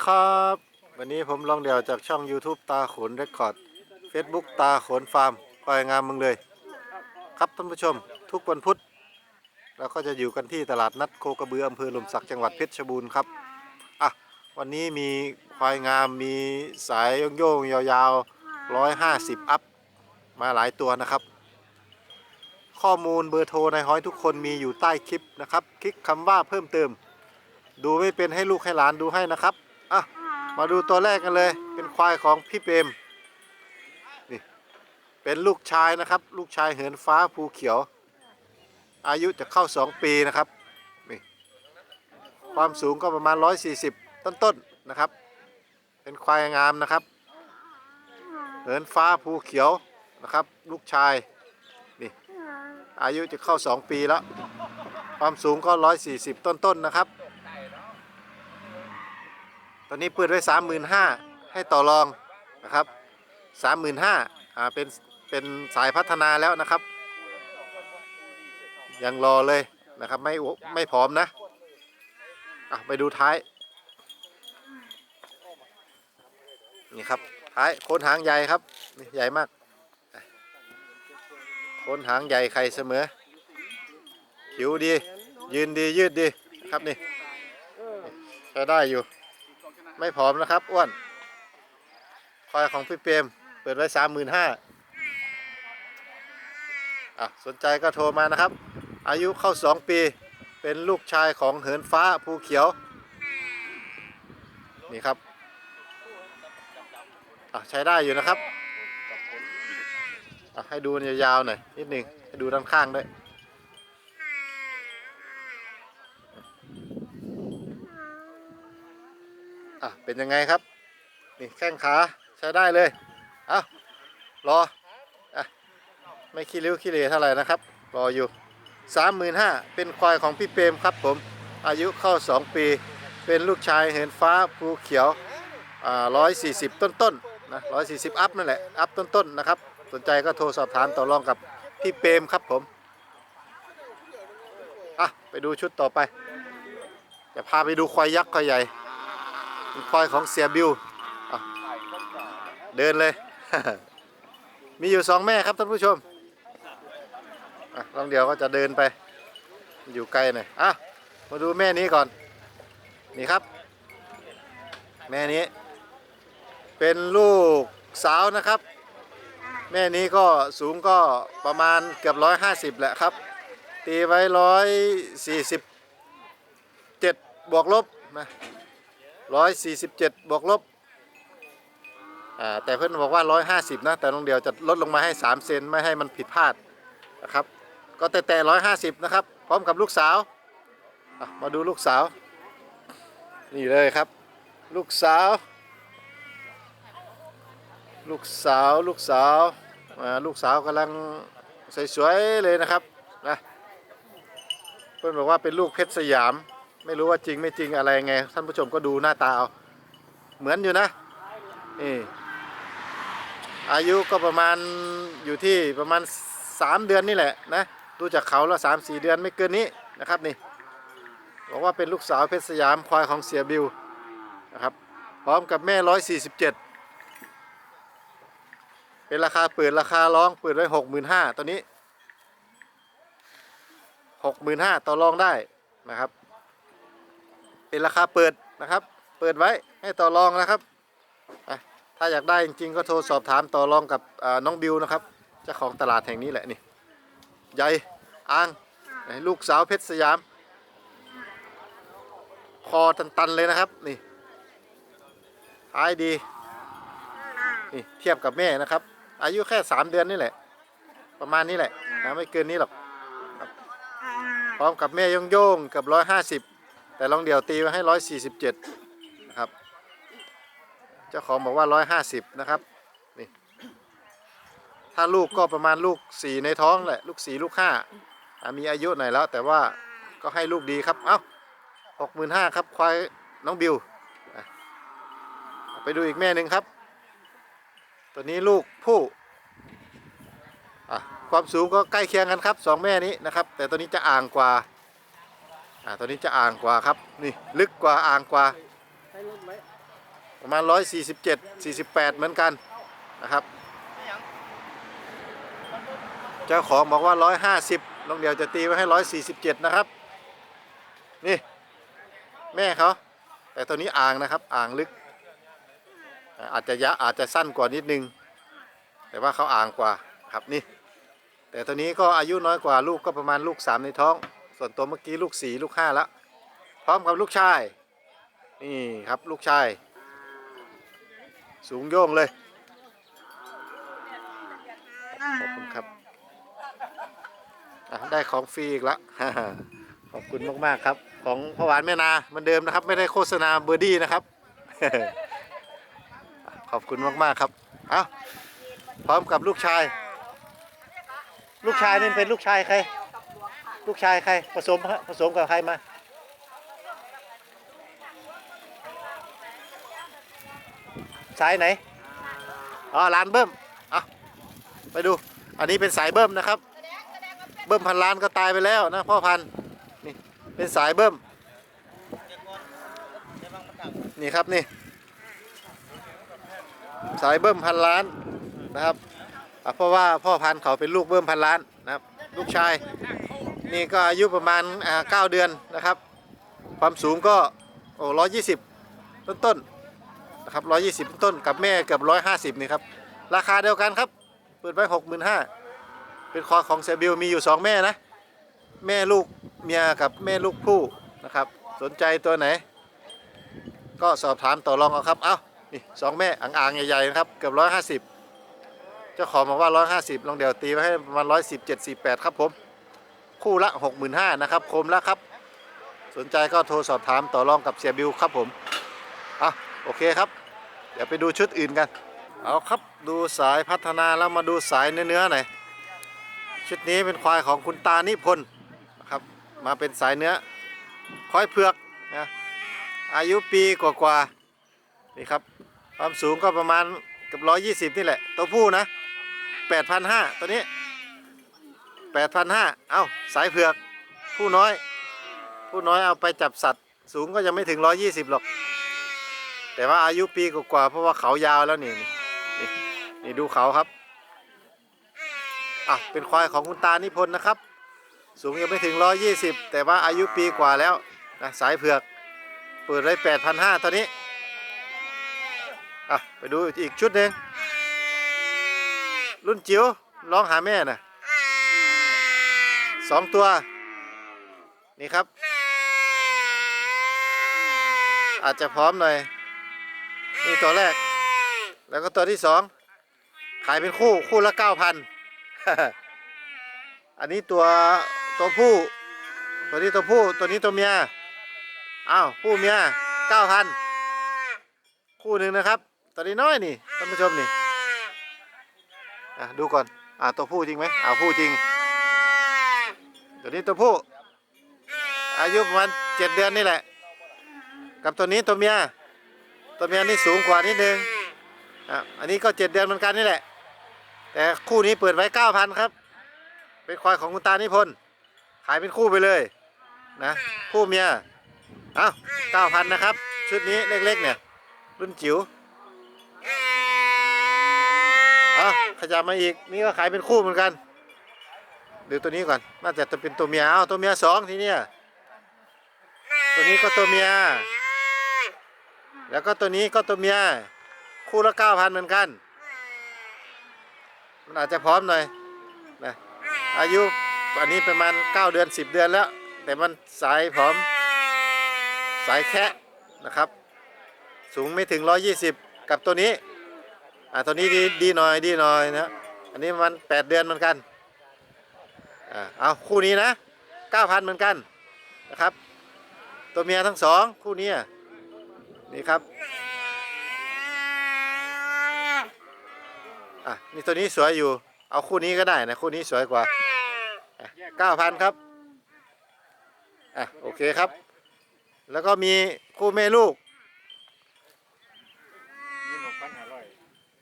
ดีครับ วันนี้ผมลองเดี่ยวจากช่อง YouTube ตาขนเรคคอร์ด Facebook ตาขนฟาร์มควายงามเมึงเลย ครับท่านผู้ชม ทุกวันพุธเราก็จะอยู่กันที่ตลาดนัดโคกระบืออำเภอหลมสักจังหวัดเพชรบูรณ์ครับอะวันนี้มีควายงามมีสายโยงๆยาวๆ150อัพมาหลายตัวนะครับ ข้อมูลเบอร์โทรในห้อยทุกคนมีอยู่ใต้คลิปนะครับ คลิกคำว่าเพิ่มเติมดูไม่เป็นให้ลูกให้หลานดูให้นะครับ อะ มาดูตัวแรกกันเลย เป็นควายของพี่เปรมนี่เป็นลูกชายนะครับ ลูกชายเหินฟ้าภูเขียว อายุจะเข้า 2 ปีนะครับนี่ความสูงก็ประมาณ 140 ต้นๆนนะครับ เป็นควายงามนะครับ เหินฟ้าภูเขียวนะครับ ลูกชายนี่อายุจะเข้า 2 ปีแล้ว ความสูงก็ 140 ต้นๆนนะครับ ตอนนี้เปิดไว้สามหมื่นห้าให้ต่อรองนะครับสามหมื่นห้าอ่าเป็นเป็นสายพัฒนาแล้วนะครับ ยังรอเลยนะครับไม่ไม่พร้อมนะอะไปดูท้ายนี่ครับท้ายโคนหางใหญ่ครับนี่ใหญ่มากโคนหางใหญ่ไข่เสมอผิวดี ยืนดียืดดีนะครับนี่ใช้ได้อยู่ ไม่ผอมนะครับอ้วนควายของพี่เปรมเปิดไว้สามหมื่นห้าอะสนใจก็โทรมานะครับ อายุเข้าสองปี เป็นลูกชายของเหินฟ้าภูเขียว นี่ครับอะใช้ได้อยู่นะครับอะให้ดูยาวๆหน่อยนิดนึงให้ดูด้านข้างด้วย เป็นยังไงครับ นี่แข้งขาใช้ได้เลย เอารออะไม่ขี้ริ้วขี้เหร่เท่าไหร่นะครับ รออยู่สามหมื่นห้าเป็นควายของพี่เปรมครับผม อายุเข้า 2 ปี เป็นลูกชายเห็นฟ้าภูเขียวอ่าร้อยสี่สิบต้นๆนนะร้อยสี่สิบอัพนั่นแหละ อัพต้นๆนะครับ สนใจก็โทรสอบถามต่อรองกับพี่เปรมครับผมอะไปดูชุดต่อไป จะพาไปดูควายยักษ์ควายใหญ่ เป็นควายของเสียบิวเดินเลย มีอยู่สองแม่ครับท่านผู้ชมลองเดี๋ยวก็จะเดินไป อยู่ไกลหน่อยอะมาดูแม่นี้ก่อน นี่ครับ แม่นี้ เป็นลูกสาวนะครับ แม่นี้ก็สูงก็ประมาณเกือบร้อยห้าสิบแหละครับ ตีไว้ร้อยสี่สิบเจ็ดบวกลบนะ ร้อยสี่สิบเจ็ดบวกลบอ่าแต่เพื่อนบอกว่าร้อยห้าสิบนะ แต่ลงเดียวจะลดลงมาให้สามเซนไม่ให้มันผิดพลาดนะครับ ก็แต่แต่ร้อยห้าสิบนะครับ พร้อมกับลูกสาว มาดูลูกสาว นี่เลยครับ ลูกสาว ลูกสาวลูกสาวอ่าลูกสาวกำลังสวยๆเลยนะครับนะเพื่อนบอกว่าเป็นลูกเพชรสยาม ไม่รู้ว่าจริงไม่จริงอะไรไง ท่านผู้ชมก็ดูหน้าตาเอาเหมือนอยู่นะนี่อายุก็ประมาณอยู่ที่ประมาณ 3 เดือนนี่แหละนะดูจากเขาแล้วสามสี่เดือนไม่เกินนี้นะครับนี่บอกว่าเป็นลูกสาวเพชรสยามควายของเสียบิวนะครับพร้อมกับแม่ 147 เป็นราคาเปิดราคาร้องเปิดไว้ 65,000ตัวนี้ 65,000ต่อรองได้นะครับ เป็นราคาเปิดนะครับ เปิดไว้ให้ต่อรองนะครับถ้าอยากได้จริงๆก็โทรสอบถามต่อรองกับน้องบิวนะครับเจ้าของตลาดแห่งนี้แหละนี่ใหญ่อ่างลูกสาวเพชรสยาม คอตันๆเลยนะครับนี่ท้ายดีนี่เทียบกับแม่นะครับ อายุแค่ 3 เดือนนี่แหละ ประมาณนี้แหละนะไม่เกินนี้หรอกพร้อมกับแม่โยงๆกับ150 แต่ลองเดี่ยวตีไว้ให้ 147 นะครับ เจ้าของบอกว่า 150 นะครับ นี่ ถ้าลูกก็ประมาณลูก 4 ในท้องแหละ ลูก 4 ลูก5อะมีอายุหน่อยแล้ว แต่ว่าก็ให้ลูกดีครับ เอา้า65,000ครับ ควายน้องบิว ไปดูอีกแม่หนึ่งครับ ตัวนี้ลูกผู้ความสูงก็ใกล้เคียงกันครับสองแม่นี้นะครับ แต่ตัวนี้จะอ่างกว่า อ่าตัวนี้จะอ่างกว่าครับนี่ลึกกว่าอ่างกว่า ประมาณร้อยสี่สิบเจ็ดสี่สิบแปดเหมือนกันนะครับ เจ้าของบอกว่าร้อยห้าสิบลองเดี๋ยวจะตีไว้ให้ร้อยสี่สิบเจ็ดนะครับ นี่ แม่เขาแต่ตัวนี้อ่างนะครับอ่างลึก อาจจะยะอาจจะสั้นกว่านิดนึง แต่ว่าเขาอ่างกว่าครับนี่ แต่ตัวนี้ก็อายุน้อยกว่าลูกก็ประมาณลูกสามในท้อง ส่วนตัวเมื่อกี้ลูกสี่ลูกห้าแล้วพร้อมกับลูกชาย นี่ครับลูกชาย สูงโย่งเลย ขอบคุณครับได้ของฟรีอีกละขอบคุณมาก ๆ ครับ ของพ่อหวานแม่นาเหมือนเดิมนะครับ ไม่ได้โฆษณาเบอร์ดี้นะครับ ขอบคุณมาก ๆ ครับเอาพร้อมกับลูกชาย ลูกชายนี่เป็นลูกชายใคร ลูกชายใครผสมฮะผสมกับใครมาสายไหนอ๋อร้านเบิ้มเอาไปดู อันนี้เป็นสายเบิ้มนะครับ เบิ้มพันล้านก็ตายไปแล้วนะพ่อพันนี่เป็นสายเบิ้มนี่ครับนี่ สายเบิ้มพันล้านนะครับเพราะว่าพ่อพันเขาเป็นลูกเบิ้มพันล้านนะครับ ลูกชาย นี่ก็อายุประมาณอ่าเก้าเดือนนะครับ ความสูงก็โอ้ร้อยยี่สิบต้นต้นๆนะครับร้อยยี่สิบต้นๆกับแม่เกือบร้อยห้าสิบนี่ครับ ราคาเดียวกันครับ เปิดไว้หกหมื่นห้าเป็นคอของเซบิลมีอยู่สองแม่นะ แม่ลูกเมียกับแม่ลูกผู้นะครับ สนใจตัวไหน ก็สอบถามต่อรองเอาครับ เอ้านี่สองแม่อ่างๆใหญ่ๆนะครับ เกือบร้อยห้าสิบเจ้าของบอกว่าร้อยห้าสิบลองเดี๋ยวตีไว้ให้ประมาณร้อยสิบเจ็ดสิบแปดครับผม คู่ละหกหมื่นห้านะครับคมแล้วครับ สนใจก็โทรสอบถามต่อรองกับเสียบิวครับผมอะโอเคครับ เดี๋ยวไปดูชุดอื่นกัน เอาครับดูสายพัฒนาแล้วมาดูสายเนื้อๆหน่อยชุดนี้เป็นควายของคุณตานิพนธ์นะครับมาเป็นสายเนื้อควายเผือกนะอายุปีกว่าๆนี่ครับความสูงก็ประมาณกับร้อยยี่สิบนี่แหละ ตัวผู้นะแปดพันห้าตัวนี้ แปดพันห้าเอ้าสายเผือก ผู้น้อย ผู้น้อยเอาไปจับสัตว์ สูงก็ยังไม่ถึงร้อยยี่สิบหรอก แต่ว่าอายุปีกว่าเพราะว่าเขายาวแล้วนี่นี่นี่ดูเขาครับอะเป็นควายของคุณตานิพนธ์นะครับ สูงยังไม่ถึง120แต่ว่าอายุปีกว่าแล้วนะสายเผือกเปิดไว้8,500ตอนนี้อะไปดูอีกชุดหนึ่งรุ่นจิ๋วร้องหาแม่นะ สองตัว นี่ครับ อาจจะพร้อมหน่อย นี่ตัวแรก แล้วก็ตัวที่สอง ขายเป็นคู่คู่ละเก้าพันอันนี้ตัวตัวผู้ ตัวนี้ตัวผู้ ตัวนี้ตัวเมีย อ้าวผู้เมียเก้าพันคู่หนึ่งนะครับ ตัวนี้น้อยนี่ท่านผู้ชมนี่ อะดูก่อน อ่าตัวผู้จริงไหมอ่าผู้จริง ตัวนี้ตัวผู้ อายุประมาณเจ็ดเดือนนี่แหละ กับตัวนี้ตัวเมีย ตัวเมียนี่สูงกว่านิดนึงอะอันนี้ก็เจ็ดเดือนเหมือนกันนี่แหละ แต่คู่นี้เปิดไว้เก้าพันครับ เป็นควายของคุณตานิพนธ์ ขายเป็นคู่ไปเลยนะ คู่เมีย เอ้าเก้าพันนะครับ ชุดนี้เล็กๆเนี่ย รุ่นจิ๋วอ้าขยับมาอีก นี่ก็ขายเป็นคู่เหมือนกัน ดูตัวนี้ก่อน น่าจะจะเป็นตัวเมียเอาตัวเมียสองทีเนี้ยตัวนี้ก็ตัวเมีย แล้วก็ตัวนี้ก็ตัวเมีย คู่ละเก้าพันเหมือนกัน มันอาจจะพร้อมหน่อยนะอายุอันนี้ประมาณ9เดือน10เดือนแล้ว แต่มันสายผอม สายแคะนะครับ สูงไม่ถึง120กับตัวนี้ อ่าตัวนี้ดีดีหน่อยดีหน่อยนะ อันนี้มัน8เดือนเหมือนกัน อ่าเอาคู่นี้นะ9,000เหมือนกันนะครับ ตัวเมียทั้งสองคู่นี้นี่ครับอะนี่ตัวนี้สวยอยู่ เอาคู่นี้ก็ได้นะ คู่นี้สวยกว่าเก้าพันครับอะโอเคครับ แล้วก็มีคู่แม่ลูก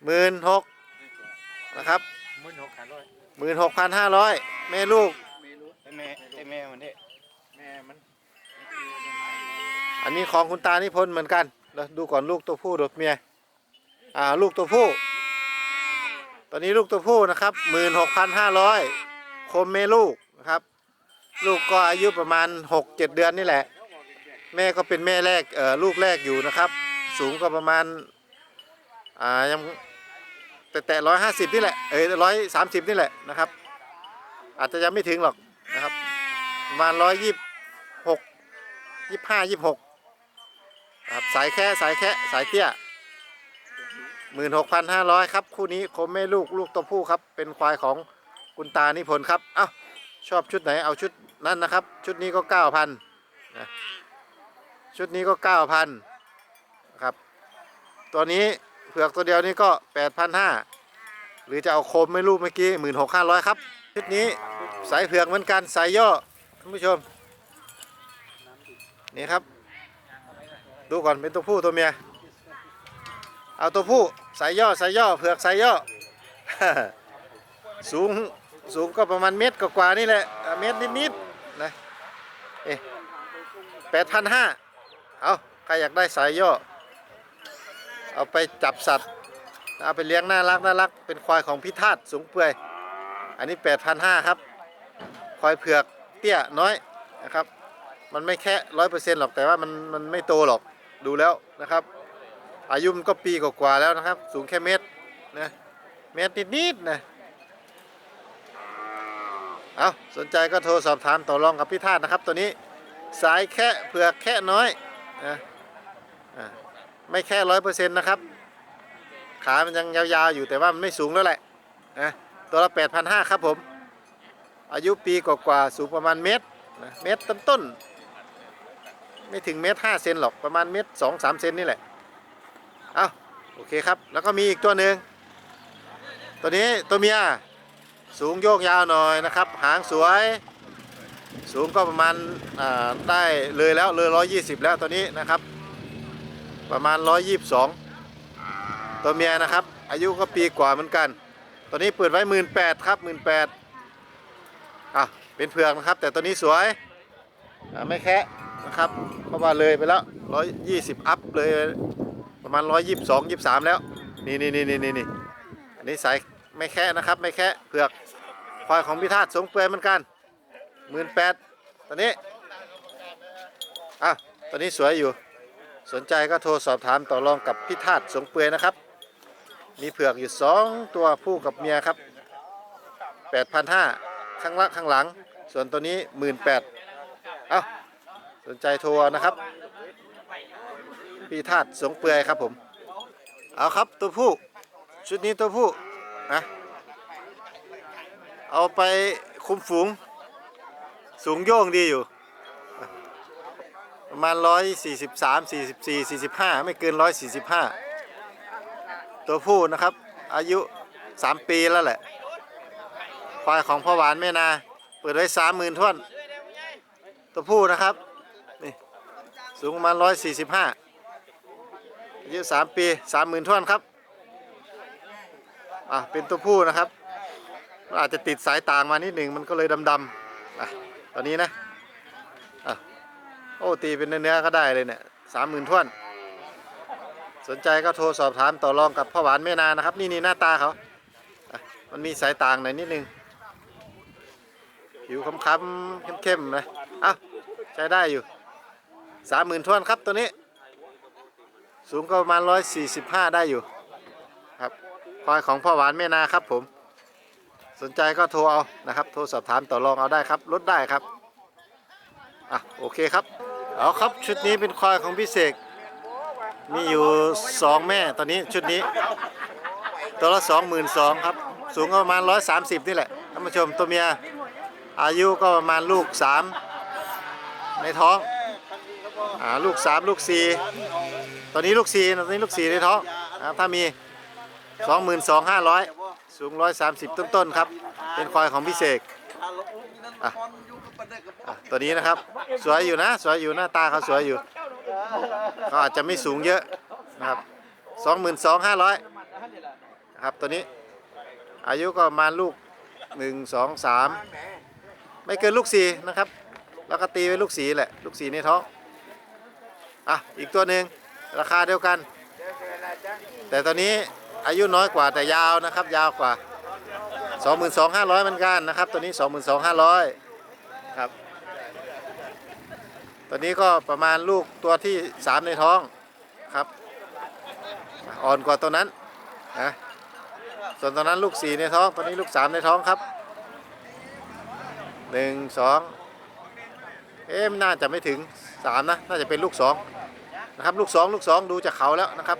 หมื่นหกนะครับ มื่นหกพันร้อยหมื่นหกพันห้าร้อยแม่ลูกไม่รู้ไอ้แม่ไอ้แม่มันเนี่ยแม่มันอันนี้ของคุณตานิพนธ์เหมือนกันแล้วดูก่อนลูกตัวผู้ตัวเมียอ่าลูกตัวผู้ ตอนนี้ลูกตัวผู้นะครับหมื่นหกพันห้าร้อยคมเมลูกนะครับ ลูกก็อายุประมาณหกเจ็ดเดือนนี่แหละ แม่ก็เป็นแม่แรกเอ่อลูกแรกอยู่นะครับ สูงก็ประมาณอ่ายัง แต่แต่ร้อยห้าสิบนี่แหละเอ้ยร้อยสามสิบนี่แหละนะครับ อาจจะยังไม่ถึงหรอกนะครับประมาณร้อยยี่หกยี่ห้ายี่หกครับสายแค่สายแค่สายเตี้ยหมื่นหกพันห้าร้อยครับ คู่นี้คมแม่ลูกลูกตัวผู้ครับ เป็นควายของคุณตานิพนธ์ครับ เอ้าชอบชุดไหนเอาชุดนั้นนะครับ ชุดนี้ก็เก้าพันนะชุดนี้ก็เก้าพันครับ ตัวนี้ เผือกตัวเดียวนี้ก็แปดพันห้าหรือจะเอาโคมไม่รู้เมื่อกี้หมื่นหกห้าร้อยครับ ชุดนี้สายเผือกเหมือนกันสายย่อท่านผู้ชม นี่ครับ ดูก่อนเป็นตัวผู้ตัวเมีย เอาตัวผู้สายย่อสายย่อเผือกสายย่อ สูงสูงก็ประมาณเมตรกว่านี่แหละเมตรนิดๆนะเอ๊ะแปดพันห้าเอาใครอยากได้สายย่อ เอาไปจับสัตว์เอาไปเลี้ยงน่ารักน่ารักเป็นควายของพิธาตสูงเปื่อย อันนี้ 8,500ครับ ควายเผือกเตี้ยน้อยนะครับ มันไม่แค่ร้อยเปอร์เซ็นต์หรอกแต่ว่ามันมันไม่โตหรอกดูแล้วนะครับ อายุมันก็ปีกว่าแล้วนะครับ สูงแค่เมตรนะเมตรนิดๆนะเอาสนใจก็โทรสอบถามต่อรองกับพี่ธาตุนะครับ ตัวนี้สายแค่เผือกแค่น้อยนะอ่า ไม่แค่ร้อยเปอร์เซ็นต์นะครับ ขามันยังยาวๆอยู่แต่ว่ามันไม่สูงแล้วแหละนะตัวละ8,500ครับผม อายุปีกว่าๆสูงประมาณเมตรนะเมตรต้นๆไม่ถึงเมตรห้าเซนหรอกประมาณเมตรสองสามเซนนี่แหละเอาโอเคครับ แล้วก็มีอีกตัวหนึ่งตัวนี้ตัวเมียสูงโยกยาวหน่อยนะครับ หางสวย สูงก็ประมาณได้เลยแล้วเลยร้อยยี่สิบแล้วตัวนี้นะครับ ประมาณร้อยยี่สิบสองตัวเมียนะครับ อายุก็ปีกว่าเหมือนกันตัวนี้เปิดไว้หมื่นแปดครับหมื่นแปดอะเป็นเผือกนะครับ แต่ตัวนี้สวยไม่แคะนะครับเพราะว่าเลยไปแล้วร้อยยี่สิบอัพเลยประมาณร้อยยี่สิบสองยี่สามแล้วนี่นี่นี่นี่นี่นี่อันนี้สายไม่แค่นะครับ ไม่แค่เผือกควายของพิธาตสงเปลยเหมือนกันหมื่นแปดตัวนี้อะตัวนี้สวยอยู่ สนใจก็โทรสอบถามต่อรองกับพิธาตสงเปือยนะครับ มีเผือกอยู่สองตัวผู้กับเมียครับแปดพันห้าข้างละข้างหลัง ส่วนตัวนี้หมื่นแปดเอ้าสนใจโทรนะครับ พี่ธาตุสงเปื่อยครับผม เอาครับตัวผู้ ชุดนี้ตัวผู้นะเอาไปคุมฝูง สูงโย่งดีอยู่ ประมาณร้อยสี่สิบสามสี่สิบสี่สี่สิบห้าไม่เกินร้อยสี่สิบห้าตัวผู้นะครับ อายุสามปีแล้วแหละควายของพ่อหวานแม่นา เปิดไว้สามหมื่นท่วน ตัวผู้นะครับนี่สูงประมาณร้อยสี่สิบห้าอายุสามปีสามหมื่นท่วนครับอะเป็นตัวผู้นะครับอาจจะติดสายต่างมานิดหนึ่งมันก็เลยดำๆอะตอนนี้นะ โอ้ตีเป็นเนื้อๆก็ได้เลยเนี่ยสามหมื่นท่วน สนใจก็โทรสอบถามต่อรองกับพ่อหวานแม่นานะครับ นี่นี่หน้าตาเขา มันมีสายต่างหน่อยนิดนึง ผิวค้ำๆเข้มๆนะอะใช้ได้อยู่สามหมื่นท่วนครับตัวนี้ สูงก็ประมาณ145ได้อยู่ ครับควายของพ่อหวานแม่นาครับผม สนใจก็โทรเอานะครับ โทรสอบถามต่อรองเอาได้ครับลดได้ครับ อะ โอเคครับ เอาครับชุดนี้เป็นควายของพี่เสกมีอยู่2แม่ตอนนี้ชุดนี้ ตัวละ22,000ครับ สูงก็ประมาณ130นี่แหละท่านผู้ชมตัวเมียอายุก็ประมาณลูก3ในท้องอ่าลูก3ลูก4ตอนนี้ลูกสี่ตอนนี้ลูกสี่ในท้องนะครับถ้ามี22,500สูง130ต้นๆครับ เป็นควายของพี่เสกอะ ตัวนี้นะครับ สวยอยู่นะ สวยอยู่หน้าตาเขาสวยอยู่เขาอาจจะไม่สูงเยอะนะครับ22,500นะครับตัวนี้ อายุก็ประมาลูก1 2 3ไม่เกินลูกสี่นะครับ แล้วก็ตีไว้ลูกสีแหละลูกสีในท้องอะอีกตัวหนึ่งราคาเดียวกัน แต่ตอนนี้อายุน้อยกว่าแต่ยาวนะครับ ยาวกว่า 22,500เหมือนกันนะครับ ตัวนี้ 22,500ครับ ตัวนี้ก็ประมาณลูกตัวที่ 3 ในท้องครับ อ่อนกว่าตัวนั้นนะส่วนตัวนั้นลูก 4 ในท้องตัวนี้ลูก 3 ในท้องครับ 1 2 เอ๊ะนน่าจะไม่ถึง 3 นะ น่าจะเป็นลูก 2 นะครับ ลูก 2 ลูก 2 ดูจากเขาแล้วนะครับ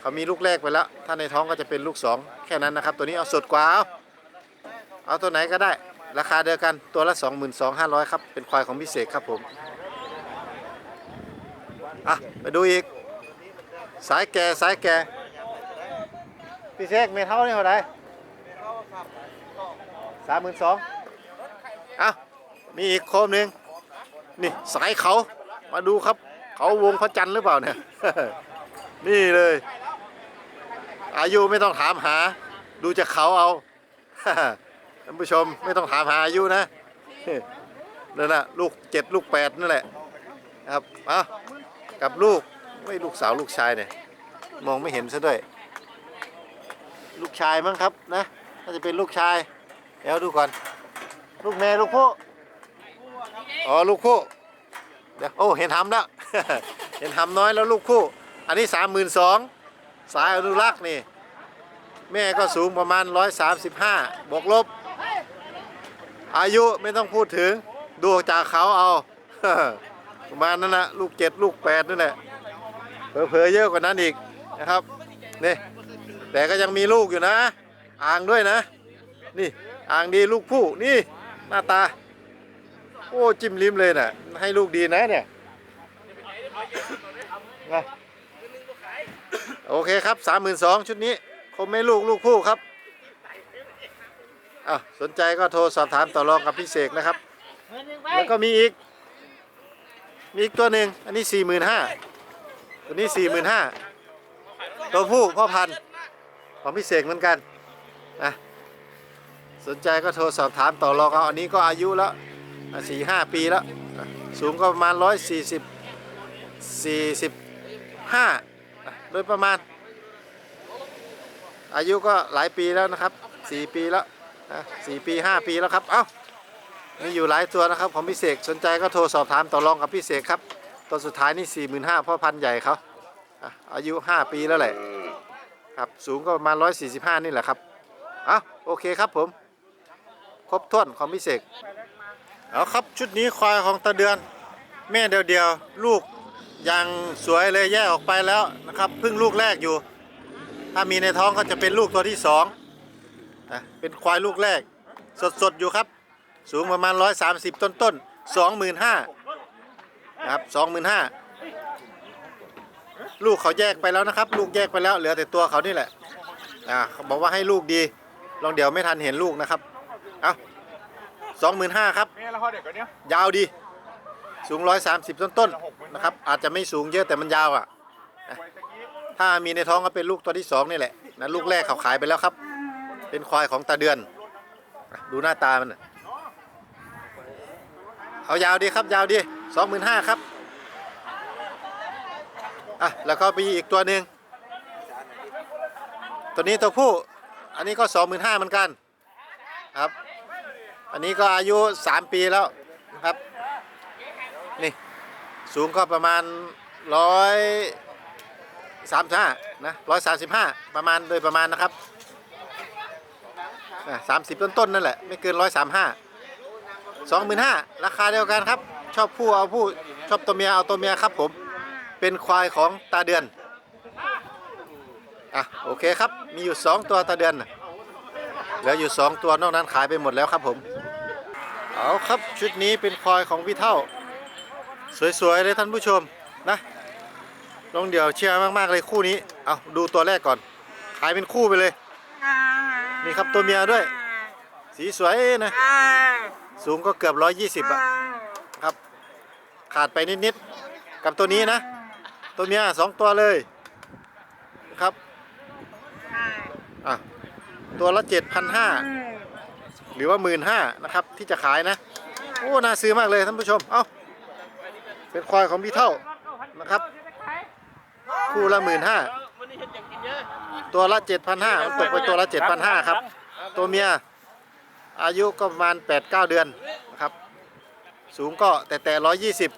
เขามีลูกแรกไปแล้ว ถ้าในท้องก็จะเป็นลูก 2 แค่นั้นนะครับ ตัวนี้เอาสดกว่า เอาเอาตัวไหนก็ได้ราคาเดียวกันตัวละ 22,500 ครับ เป็นควายของพิเศษครับผม อะไปดูอีก สายแก่สายแก่พี่เสกเมทัลนี่เท่าไหร่สามหมื่นสองอะมีอีกโคมหนึ่งนี่สายเขามาดูครับ เขาวงพระจันทร์หรือเปล่าเนี่ย นี่เลย อายุไม่ต้องถามหา ดูจากเขาเอาท่านผู้ชมไม่ต้องถามหาอายุนะนั่นน่ะลูกเจ็ดลูกแปดนั่นแหละครับอะ กับลูกไม่ลูกสาวลูกชายเนี่ยมองไม่เห็นซะด้วย ลูกชายมั้งครับนะน่าจะเป็นลูกชายเดี๋ยวดูก่อน ลูกแม่ลูกผู้อ๋อลูกคู่เดี๋ยวโอ้เห็นทำแล้ว เห็นทำน้อยแล้วลูกคู่ อันนี้สามหมื่นสองสายอนุรักษ์นี่ แม่ก็สูงประมาณ135บวกลบ อายุไม่ต้องพูดถึงดูจากเขาเอา ประมาณนั้นนะลูกเจ็ดลูกแปดนั่นแหละเผลอๆเยอะกว่านั้นอีกนะครับนี่แต่ก็ยังมีลูกอยู่นะ อ่างด้วยนะ นี่อ่างดีลูกผู้นี่หน้าตา โอ้จิ้มลิ้มเลยน่ะ ให้ลูกดีนะเนี่ยนะโอเคครับสามหมื่นสองชุดนี้คมไม่ลูกลูกผู้ครับอะสนใจก็โทรสอบถามต่อรองกับพี่เสกนะครับ แล้วก็มีอีก มีอีกตัวหนึ่งอันนี้สี่หมื่นห้าตัวนี้สี่หมื่นห้าตัวผู้พ่อพันธุ์ของพี่เสกเหมือนกันนะสนใจก็โทรสอบถามต่อรองเอาอันนี้ก็อายุแล้วสี่ห้าปีแล้ว สูงก็ประมาณร้อยสี่สิบสี่สิบห้าโดยประมาณ อายุก็หลายปีแล้วนะครับสี่ปีแล้วสี่ปีห้าปีแล้วครับ เอ้า มีอยู่หลายตัวนะครับของพี่เสกสนใจก็โทรสอบถามต่อรองกับพี่เสกครับ ตัวสุดท้ายนี่4 5 0 0 0พ่อพันธุ์ใหญ่เขาอะอายุ 5 ปีแล้วแหละครับสูงก็ประมาณ145 นี่แหละครับอะโอเคครับผม ครบถ้วนของพี่เสกเอาครับชุดนี้ควายของตาเดือน แม่เดียวเดียวลูกยังสวยเลยแยกออกไปแล้วนะครับเพิ่งลูกแรกอยู่ ถ้ามีในท้องก็จะเป็นลูกตัวที่สองเป็นควายลูกแรก สดๆอยู่ครับ สูงประมาณ 130 ต้นต้นๆ25,000นะครับ25,000 ลูกเขาแยกไปแล้วนะครับ ลูกแยกไปแล้วเหลือแต่ตัวเขานี่แหละอ่าเขาบอกว่าให้ลูกดีลองเดี๋ยวไม่ทันเห็นลูกนะครับเอา25,000ครับแม่ละห้อเด็กกันเนี้ยยาวดีสูง 130 ต้นต้นๆนะครับอาจจะไม่สูงเยอะแต่มันยาวอะไว้ตะกี้ถ้ามีในท้องก็เป็นลูกตัวที่สองนี่แหละนะลูกแรกเขาขายไปแล้วครับ เป็นควายของตาเดือนอะดูหน้าตามันน่ะ เอายาวดีครับยาวดีสองหมื่นห้าครับอะแล้วก็ไปอีกตัวหนึ่งตัวนี้ตัวผู้อันนี้ก็สองหมื่นห้าเหมือนกันครับ อันนี้ก็อายุสามปีแล้วนะครับนี่สูงก็ประมาณร้อยสามห้านะร้อยสามสิบห้าประมาณโดยประมาณนะครับสามสิบต้นๆนนั่นแหละไม่เกินร้อยสามห้า สองหมื่นห้าราคาเดียวกันครับ ชอบผู้เอาผู้ชอบตัวเมียเอาตัวเมียครับผม เป็นควายของตาเดือน อะโอเคครับ มีอยู่สองตัวตาเดือนน่ะเหลืออยู่สองตัวนอกนั้นขายไปหมดแล้วครับผม เอาครับชุดนี้เป็นควายของพี่เท่า สวยๆเลยท่านผู้ชมนะลองเดี๋ยวเชียร์มากๆเลยคู่นี้ เอาดูตัวแรกก่อน ขายเป็นคู่ไปเลยนี่ครับตัวเมียด้วย สีสวยนะ สูงก็เกือบ120อะครับ ขาดไปนิดๆกับตัวนี้นะ ตัวเมียสองตัวเลยครับอะตัวละ7,500หรือว่า15,000นะครับ ที่จะขายนะ โอ้น่าซื้อมากเลยท่านผู้ชม เอาเป็นควายของพี่เท่านะครับ คู่ละหมื่นห้าตัวละเจ็ดพันห้ามันตกไปตัวละเจ็ดพันห้าครับ ตัวเมีย อายุก็ประมาณแปดเก้าเดือนนะครับ สูงก็แต่แต่ร้อยยี่สิบ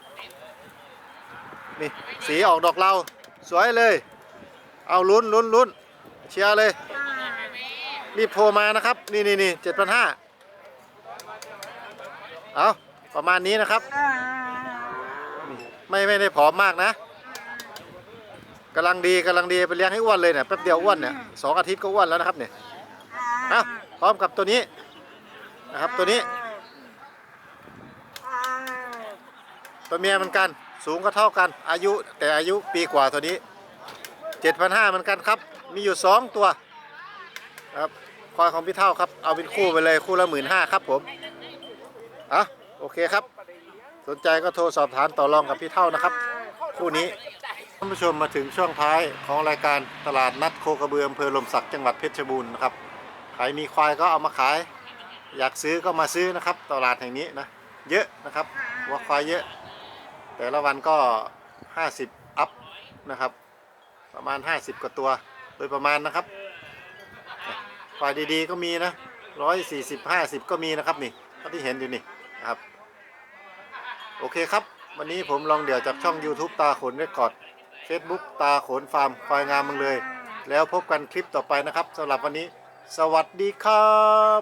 นี่สีออกดอกเราสวยเลย เอาลุ้นลุ้นลุ้นเชียร์เลย รีบโทรมานะครับ นี่นี่นี่เจ็ดพันห้าเอาประมาณนี้นะครับ ไม่ไม่ได้ผอมมากนะกำลังดีกำลังดีไปเลี้ยงให้อ้วนเลยเนี่ยแป๊บเดียวอ้วนเนี่ยสองอาทิตย์ก็อ้วนแล้วนะครับเนี่ยเอาพร้อมกับตัวนี้ นะครับตัวนี้ ตัวเมียเหมือนกัน สูงก็เท่ากัน อายุแต่อายุปีกว่าตัวนี้เจ็ดพันห้าเหมือนกันครับ มีอยู่สองตัวครับควายของพี่เท่าครับ เอาเป็นคู่ไปเลยคู่ละหมื่นห้าครับผมอะโอเคครับ สนใจก็โทรสอบถามต่อรองกับพี่เท่านะครับ คู่นี้ท่านผู้ชมมาถึงช่วงท้ายของรายการตลาดนัดโคกระเบืออำเภอลมศักดิ์จังหวัดเพชรบูรณ์นะครับ ใครมีควายก็เอามาขาย อยากซื้อก็มาซื้อนะครับ ตลาดแห่งนี้นะ เยอะนะครับวัวควายเยอะ แต่ละวันก็ 50 อัพนะครับ ประมาณ 50 กว่าตัว โดยประมาณนะครับฝ่ายดีๆก็มีนะ140 50ก็มีนะครับนี่เท่าที่เห็นอยู่นี่นะครับ โอเคครับ วันนี้ผมลองเดี่ยวจากช่อง YouTube ตาขนเรคคอร์ด Facebook ตาขนฟาร์มควายงามเมืองเลย แล้วพบกันคลิปต่อไปนะครับสำหรับวันนี้ สวัสดีครับ